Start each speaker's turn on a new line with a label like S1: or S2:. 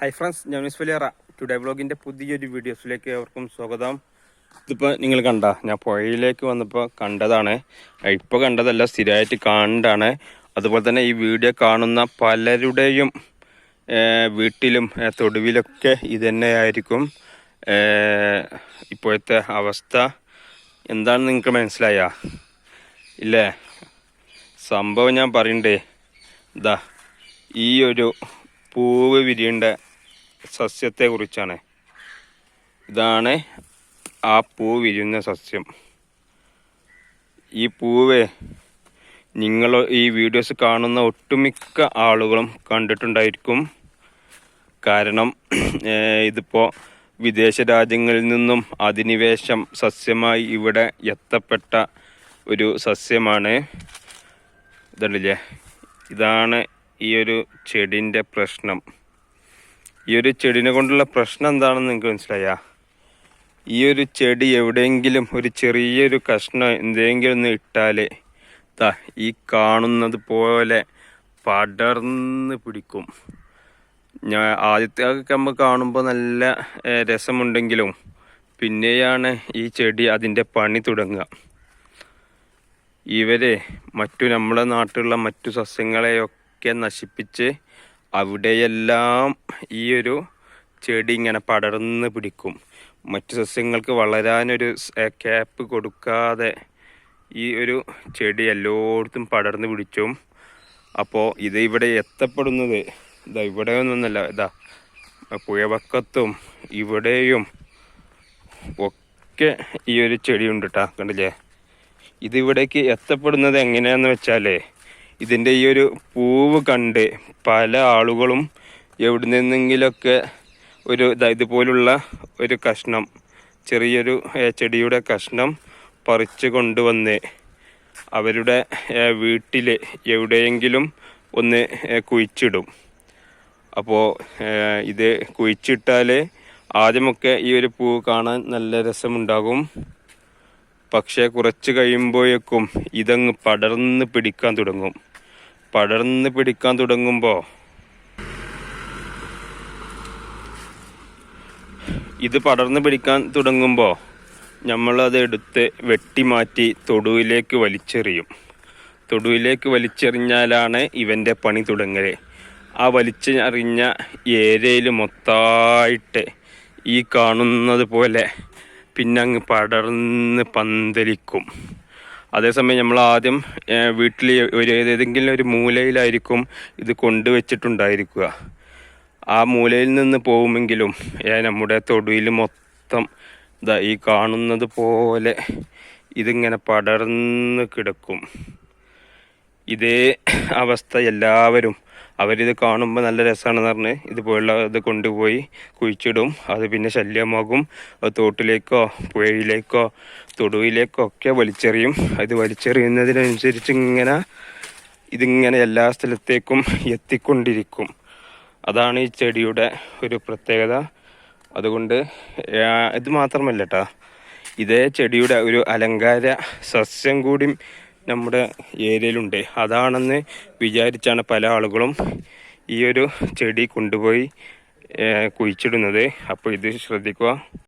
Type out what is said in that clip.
S1: High friends ഞാൻ miss വലിയറ today ബ്ലോഗിന്റെ പുതിയൊരു വീഡിയോസിലേക്ക് അവർക്കും സ്വാഗതം. ഇതിപ്പോൾ നിങ്ങൾ കണ്ട ഞാൻ പുഴയിലേക്ക് വന്നപ്പോൾ കണ്ടതാണ്. ഇപ്പോൾ കണ്ടതല്ല സ്ഥിരമായിട്ട് കാണണ്ടാണ്. അതുപോലെ തന്നെ ഈ വീഡിയോ കാണുന്ന പലരുടെയും വീട്ടിലും തൊടുവിലൊക്കെ ഇതന്നെയായിരിക്കും ഇപ്പോഴത്തെ അവസ്ഥ എന്താണെന്ന് നിങ്ങൾക്ക് മനസ്സിലായ? ഇല്ലേ? സംഭവം ഞാൻ പറയണ്ടേ. ദാ ഈ ഒരു പൂവ് വിരിയേണ്ട സസ്യത്തെക്കുറിച്ചാണ്. ഇതാണ് ആ പൂ വിരുന്ന സസ്യം. ഈ പൂവ് നിങ്ങൾ ഈ വീഡിയോസ് കാണുന്ന ഒട്ടുമിക്ക ആളുകളും കണ്ടിട്ടുണ്ടായിരിക്കും. കാരണം ഇതിപ്പോൾ വിദേശ രാജ്യങ്ങളിൽ നിന്നും അധിനിവേശം സസ്യമായി ഇവിടെ എത്തപ്പെട്ട ഒരു സസ്യമാണ്. ഇതുണ്ടല്ലേ? ഇതാണ് ഈ ഒരു ചെടിന്റെ പ്രശ്നം. ഈ ഒരു ചെടിനെ കൊണ്ടുള്ള പ്രശ്നം എന്താണെന്ന് നിങ്ങൾക്ക് മനസ്സിലായാ? ഈ ഒരു ചെടി എവിടെയെങ്കിലും ഒരു ചെറിയൊരു കഷ്ണം എന്തെങ്കിലും ഒന്ന് ഇട്ടാൽ താ ഈ കാണുന്നത് പോലെ പടർന്ന് പിടിക്കും. ഞാൻ ആദ്യത്തെ നമ്മൾ കാണുമ്പോൾ നല്ല രസമുണ്ടെങ്കിലും പിന്നെയാണ് ഈ ചെടി അതിന്റെ പണി തുടങ്ങുക. ഇവരെ മറ്റു നമ്മുടെ നാട്ടിലുള്ള മറ്റു സസ്യങ്ങളെയൊക്കെ നശിപ്പിച്ച് അവിടെയെല്ലാം ഈ ഒരു ചെടി ഇങ്ങനെ പടർന്ന് പിടിക്കും. മറ്റു സസ്യങ്ങൾക്ക് വളരാനൊരു ക്യാപ്പ് കൊടുക്കാതെ ഈ ഒരു ചെടി എല്ലായിടത്തും പടർന്ന് പിടിച്ചും. അപ്പോൾ ഇത് ഇവിടെ എത്തപ്പെടുന്നത് ഇതാ ഇവിടെ ഒന്നല്ല ഇതാ പുഴവക്കത്തും ഇവിടെയും ഒക്കെ ഈ ഒരു ചെടിയുണ്ട് കേട്ടോ കണ്ടില്ലേ? ഇതിവിടേക്ക് എത്തപ്പെടുന്നത് എങ്ങനെയാന്ന് വെച്ചാലേ ഇതിന്റെ ഈ ഒരു പൂവ് കണ്ട് പല ആളുകളും എവിടെ നിന്നെങ്കിലൊക്കെ ഒരു ഇതുപോലുള്ള ഒരു കഷ്ണം ചെറിയൊരു ചെടിയുടെ കഷ്ണം പറിച്ച് കൊണ്ടുവന്ന് അവരുടെ വീട്ടിൽ എവിടെയെങ്കിലും ഒന്ന് കുഴിച്ചിടും. അപ്പോൾ ഇത് കുഴിച്ചിട്ടാൽ ആദ്യമൊക്കെ ഈ ഒരു പൂ കാണാൻ നല്ല രസമുണ്ടാകും. പക്ഷേ കുറച്ച് കഴിയുമ്പോഴേക്കും ഇതങ്ങ് പടർന്ന് പിടിക്കാൻ തുടങ്ങും. പടർന്ന് പിടിക്കാൻ തുടങ്ങുമ്പോൾ ഇത് പടർന്ന് പിടിക്കാൻ തുടങ്ങുമ്പോൾ നമ്മളത് എടുത്ത് വെട്ടിമാറ്റി തൊടുവിലേക്ക് വലിച്ചെറിയും. തൊടുവിലേക്ക് വലിച്ചെറിഞ്ഞാലാണ് ഇവന്റെ പണി തുടങ്ങൽ. ആ വലിച്ചെറിഞ്ഞ ഏരിയയിൽ മൊത്തമായിട്ട് ഈ കാണുന്നത് പോലെ പിന്നെ അങ്ങ് പടർന്ന് പന്തലിക്കും. അതേസമയം നമ്മൾ ആദ്യം വീട്ടിൽ ഒരു ഏതെങ്കിലും ഒരു മൂലയിലായിരിക്കും ഇത് കൊണ്ടുവച്ചിട്ടുണ്ടായിരിക്കുക. ആ മൂലയിൽ നിന്ന് പോകുമെങ്കിലും നമ്മുടെ തൊടുവിൽ മൊത്തം ഇതാ ഈ കാണുന്നത് പോലെ ഇതിങ്ങനെ പടർന്ന് കിടക്കും. ഇതേ അവസ്ഥ എല്ലാവരും അവരിത് കാണുമ്പോൾ നല്ല രസമാണെന്ന് പറഞ്ഞ് ഇതുപോലുള്ള ഇത് കൊണ്ടുപോയി കുഴിച്ചിടും. അത് പിന്നെ ശല്യമാകും. തോട്ടിലേക്കോ പുഴയിലേക്കോ തൊടുവിലേക്കോ ഒക്കെ വലിച്ചെറിയും. അത് വലിച്ചെറിയുന്നതിനനുസരിച്ച് ഇങ്ങനെ ഇതിങ്ങനെ എല്ലാ സ്ഥലത്തേക്കും എത്തിക്കൊണ്ടിരിക്കും. അതാണ് ഈ ചെടിയുടെ ഒരു പ്രത്യേകത. അതുകൊണ്ട് ഇത് മാത്രമല്ല കേട്ടോ ഇതേ ചെടിയുടെ ഒരു അലങ്കാര സസ്യം കൂടി നമ്മുടെ ഏരിയയിലുണ്ട്. അതാണെന്ന് വിചാരിച്ചാണ് പല ആളുകളും ഈ ഒരു ചെടി കൊണ്ടുപോയി കുഴിച്ചിടുന്നത്. അപ്പോൾ ഇത് ശ്രദ്ധിക്കുക.